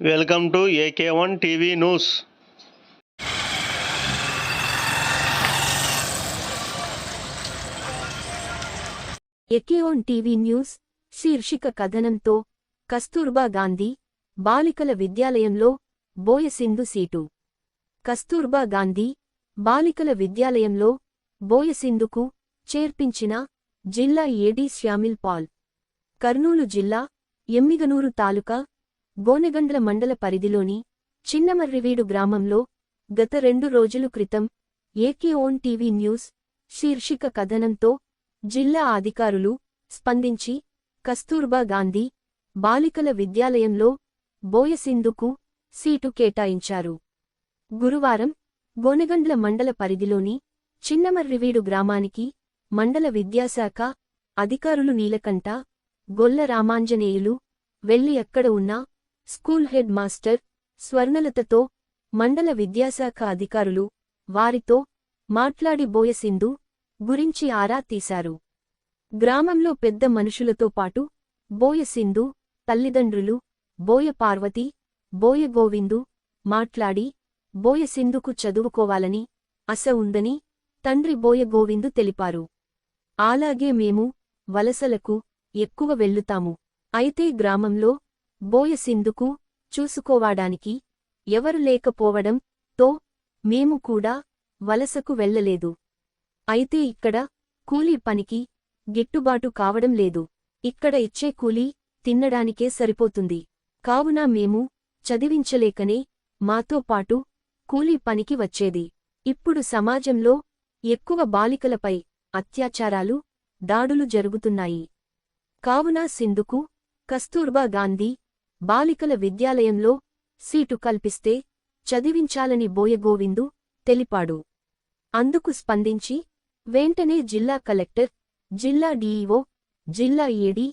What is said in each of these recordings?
Welcome to AK one TV news. AK one TV news శీర్షిక కథనంతో కస్తూర్బా గాంధీ బాలికల విద్యాలయంలో బోయసింధు సీటు. కస్తూర్బా గాంధీ బాలికల విద్యాలయంలో బోయసింధుకు చేర్పించిన జిల్లా ఏడీ శ్యామిల్ పాల్. కర్నూలు జిల్లా ఎమ్మిగనూరు తాలూకా గోనెగండ్ల మండల పరిధిలోని చిన్నమర్రివీడు గ్రామంలో గత రెండు రోజుల క్రితం ఏకే ఓన్ టీవీ న్యూస్ శీర్షిక కథనంతో జిల్లా అధికారులు స్పందించి కస్తూర్బా గాంధీ బాలికల విద్యాలయంలో బోయసింధుకు సీటు కేటాయించారు. గురువారం గోనెగండ్ల మండల పరిధిలోని చిన్నమర్రివీడు గ్రామానికి మండల విద్యాశాఖ అధికారులు నీలకంఠ గొల్ల రామాంజనేయులు వెళ్ళి ఎక్కడ ఉన్నా స్కూల్ హెడ్ మాస్టర్ స్వర్ణలతతో మండల విద్యాశాఖ అధికారులు వారితో మాట్లాడి బోయసింధు గురించి ఆరా తీశారు. గ్రామంలో పెద్ద మనుషులతో పాటు బోయసింధు తల్లిదండ్రులు బోయ పార్వతి బోయ గోవిందు మాట్లాడి బోయసింధుకు చదువుకోవాలని అస ఉందని తండ్రి బోయ గోవిందు తెలిపారు. అలాగే మేము వలసలకు ఎక్కువ వెళ్ళుతాము. అయితే గ్రామంలో బోయసిందుకు చూసుకోవాడానికి ఎవరు లేకపోవడం తో మేము కూడా వలసకు వెళ్ళలేదు అయితే ఇక్కడ కూలీ పనికి గిట్టుబాటు కావడం లేదు. ఇక్కడ ఇచ్చే కూలీ తిన్నడానికే సరిపోతుంది. కావున మేము చదివించలేకనే మాతో పాటు కూలీ పనికి వచ్చేది. ఇప్పుడు సమాజంలో ఎక్కువ బాలికలపై అత్యాచారాలు దాడులు జరుగుతున్నాయి. కావున సింధుకు కస్తూర్బా గాంధీ బాలికల విద్యాలయంలో సీటు కల్పిస్తే చదివించాలని బోయగోవిందు తెలిపాడు. అందుకు స్పందించి వెంటనే జిల్లా కలెక్టర్ జిల్లా డీఈఓ జిల్లా ఏడీ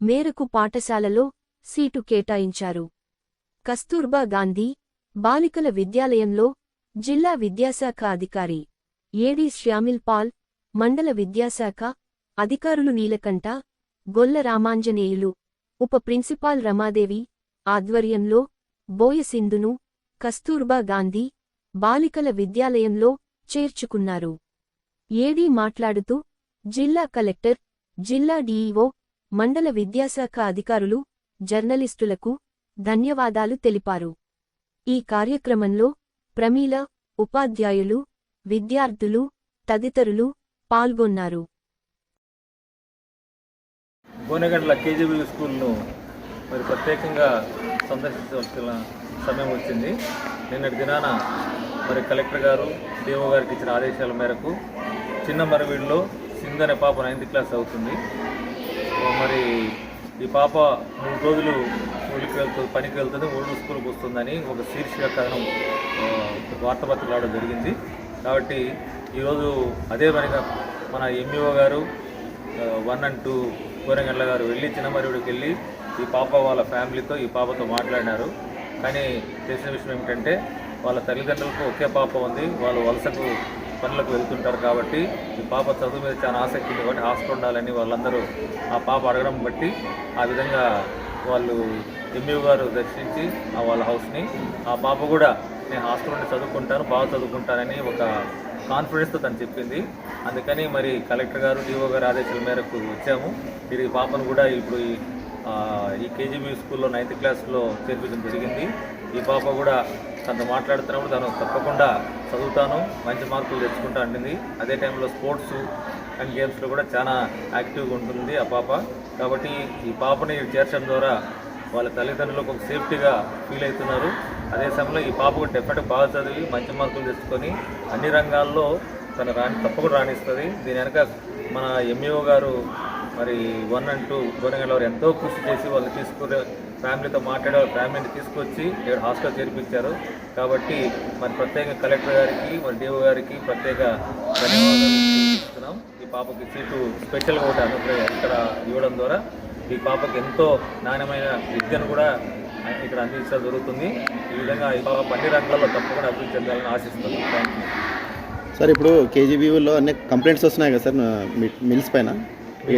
మేరకు పాఠశాలలో సీటు కేటాయించారు. కస్తూర్బా గాంధీ బాలికల విద్యాలయంలో జిల్లా విద్యాశాఖ అధికారి ఏడీ శ్యామిల్ పాల్ మండల విద్యాశాఖ అధికారులు నీలకంఠ గొల్ల రామాంజనేయులు ఉప ప్రిన్సిపాల్ రమాదేవి ఆధ్వర్యంలో బోయసింధును కస్తూర్బా గాంధీ బాలికల విద్యాలయంలో చేర్చుకున్నారు. ఏడీ మాట్లాడుతూ జిల్లా కలెక్టర్ జిల్లా డీఈఓ మండల విద్యాశాఖ అధికారులు జర్నలిస్టులకు ధన్యవాదాలు తెలిపారు. ఈ కార్యక్రమంలో ప్రమీల ఉపాధ్యాయులు విద్యార్థులు తదితరులు పాల్గొన్నారు. గోనెగండ్ల కేజీబీ స్కూల్ను మరి ప్రత్యేకంగా సందర్శించవలసిన సమయం వచ్చింది. నిన్నటి దినాన మరి కలెక్టర్ గారు డిఓ గారికి ఇచ్చిన ఆదేశాల మేరకు చిన్న మరవీడిలో సింధు అనే పాప నైన్త్ క్లాస్ అవుతుంది మరి ఈ పాప మూడు రోజులు ఊళ్ళకి వెళ్తుంది పనికి వెళ్తుంది మూడు స్కూల్కి వస్తుందని ఒక శీర్షిక కథనం వార్తాపత్రిక రావడం జరిగింది. కాబట్టి ఈరోజు అదే పనిగా మన ఎంఈఓ గారు వన్ అండ్ టూ గోరెంగండ్ల గారు వెళ్ళి చిన్నమరివుడికి వెళ్ళి ఈ పాప వాళ్ళ ఫ్యామిలీతో ఈ పాపతో మాట్లాడినారు. కానీ తెలిసిన విషయం ఏమిటంటే వాళ్ళ తల్లిదండ్రులకు ఒకే పాప ఉంది. వాళ్ళు వలసకు పనులకు వెళ్తుంటారు కాబట్టి ఈ పాప చదువు మీద చాలా ఆసక్తి ఉంది కాబట్టి హాస్టల్ ఉండాలని వాళ్ళందరూ ఆ పాప అడగడం బట్టి ఆ విధంగా వాళ్ళు ఎంఈఓ గారు దర్శించి ఆ వాళ్ళ హౌస్ని ఆ పాప కూడా నేను హాస్టల్ ఉండి చదువుకుంటాను బాగా చదువుకుంటానని ఒక కాన్ఫిడెన్స్తో తను చెప్పింది. అందుకని మరి కలెక్టర్ గారు డిఓ గారు ఆదేశాల మేరకు వచ్చాము. తిరిగి పాపను కూడా ఇప్పుడు ఈ, కేజీబీ స్కూల్లో నైన్త్ క్లాస్లో చేర్పించడం జరిగింది. ఈ పాప కూడా తనతో మాట్లాడుతున్నప్పుడు తను తప్పకుండా చదువుతాను మంచి మార్కులు తెచ్చుకుంటా అంటుంది. అదే టైంలో స్పోర్ట్స్ అండ్ గేమ్స్లో కూడా చాలా యాక్టివ్గా ఉంటుంది ఆ పాప. కాబట్టి ఈ పాపని చేర్చడం ద్వారా వాళ్ళ తల్లిదండ్రులకు ఒక సేఫ్టీగా ఫీల్ అవుతున్నారు. అదే సమయంలో ఈ పాప కూడా డెఫినెట్గా బాగా చదివి మంచి మార్కులు తెచ్చుకొని అన్ని రంగాల్లో తను రాణి తప్పకుండా రాణిస్తుంది. దీని వెనక మన ఎంఈఓ గారు మరి వన్ అండ్ టూ గోరంగల్ వారు ఎంతో కృషి చేసి వాళ్ళు తీసుకునే ఫ్యామిలీతో మాట్లాడే వాళ్ళ ఫ్యామిలీని తీసుకొచ్చి ఇక్కడ హాస్టల్ చేర్పించారు. కాబట్టి మరి ప్రత్యేక కలెక్టర్ గారికి మరి డీఓ గారికి ప్రత్యేక ధన్యవాదాలు ఈ పాపకి సీటు స్పెషల్గా ఒకటి అనుగ్రహం ఇక్కడ ఇవ్వడం ద్వారా ఈ పాపకి ఎంతో నాణ్యమైన విద్యను కూడా ఇక్కడ అందించడం జరుగుతుంది. ఈ విధంగా ఈ పాప అన్ని రంగాల్లో తప్పకుండా అభివృద్ధి చెందాలని ఆశిస్తుంది థ్యాంక్ యూ సార్ ఇప్పుడు కేజీబీలో అన్ని కంప్లైంట్స్ వస్తున్నాయి కదా సార్ మిల్స్ పైన?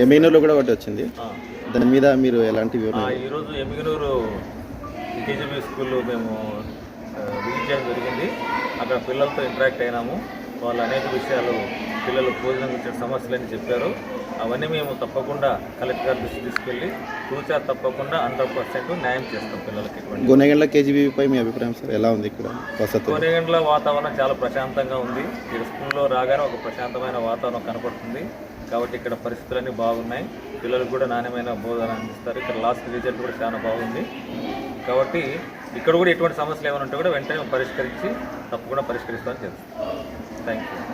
ఎమీనూర్లో కూడా ఒకటి వచ్చింది. దాని మీద మీరు ఎలాంటి వివరణ ఈరోజు ఎమిగనూరు ఈ కేజీబీ స్కూల్లో మేము విజిట్ చేయడం జరిగింది. అక్కడ పిల్లలతో ఇంటరాక్ట్ అయినాము. వాళ్ళు అనేక విషయాలు పిల్లలు భోజనం గురించిన సమస్యలని చెప్పారు. అవన్నీ మేము తప్పకుండా కలెక్టర్ గారి దృష్టి తీసుకెళ్ళి ఫ్యూచర్ తప్పకుండా హండ్రెడ్ పర్సెంట్ న్యాయం చేస్తాం పిల్లలకి గుణగండ్ల కేజీబీపై మీ అభిప్రాయం సార్ ఎలా ఉంది ఇక్కడ కోనేగండ్ల వాతావరణం చాలా ప్రశాంతంగా ఉంది. ఇక్కడ స్కూల్లో రాగానే ఒక ప్రశాంతమైన వాతావరణం కనపడుతుంది. కాబట్టి ఇక్కడ పరిస్థితులన్నీ బాగున్నాయి. పిల్లలకు కూడా నాణ్యమైన బోధన అందిస్తారు. ఇక్కడ లాస్ట్ రిజల్ట్ కూడా చాలా బాగుంది. కాబట్టి ఇక్కడ కూడా ఎటువంటి సమస్యలు ఏమైనా ఉంటే కూడా వెంటనే పరిష్కరించి తప్పకుండా పరిష్కరిస్తామని తెలుస్తుంది థ్యాంక్ యూ